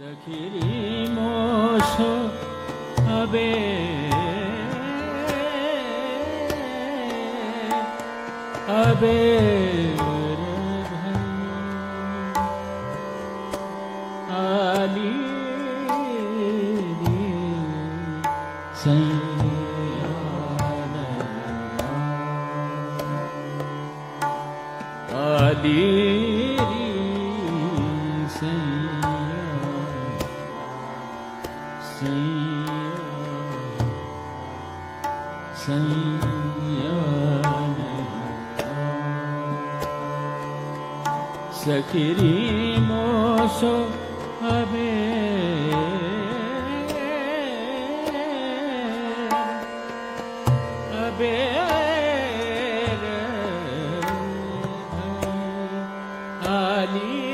সখিরি মোষ হবে। হবে আলি আলি સખરી મોસો હવે અબે આલી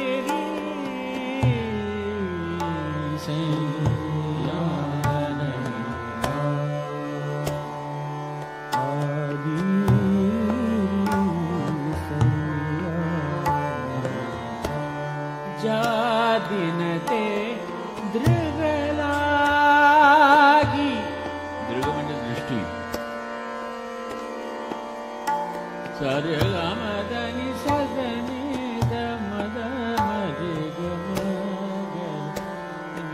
जादिनते दृगलागी दृग म्हणजे दृष्टी। सर्गमदनि सदनि दमद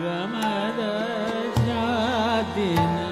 गमद जादिनते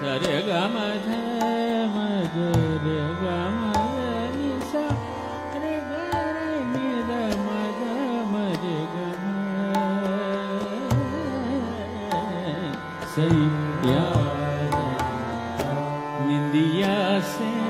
సరే గమ మధుర గమ నిందియా సే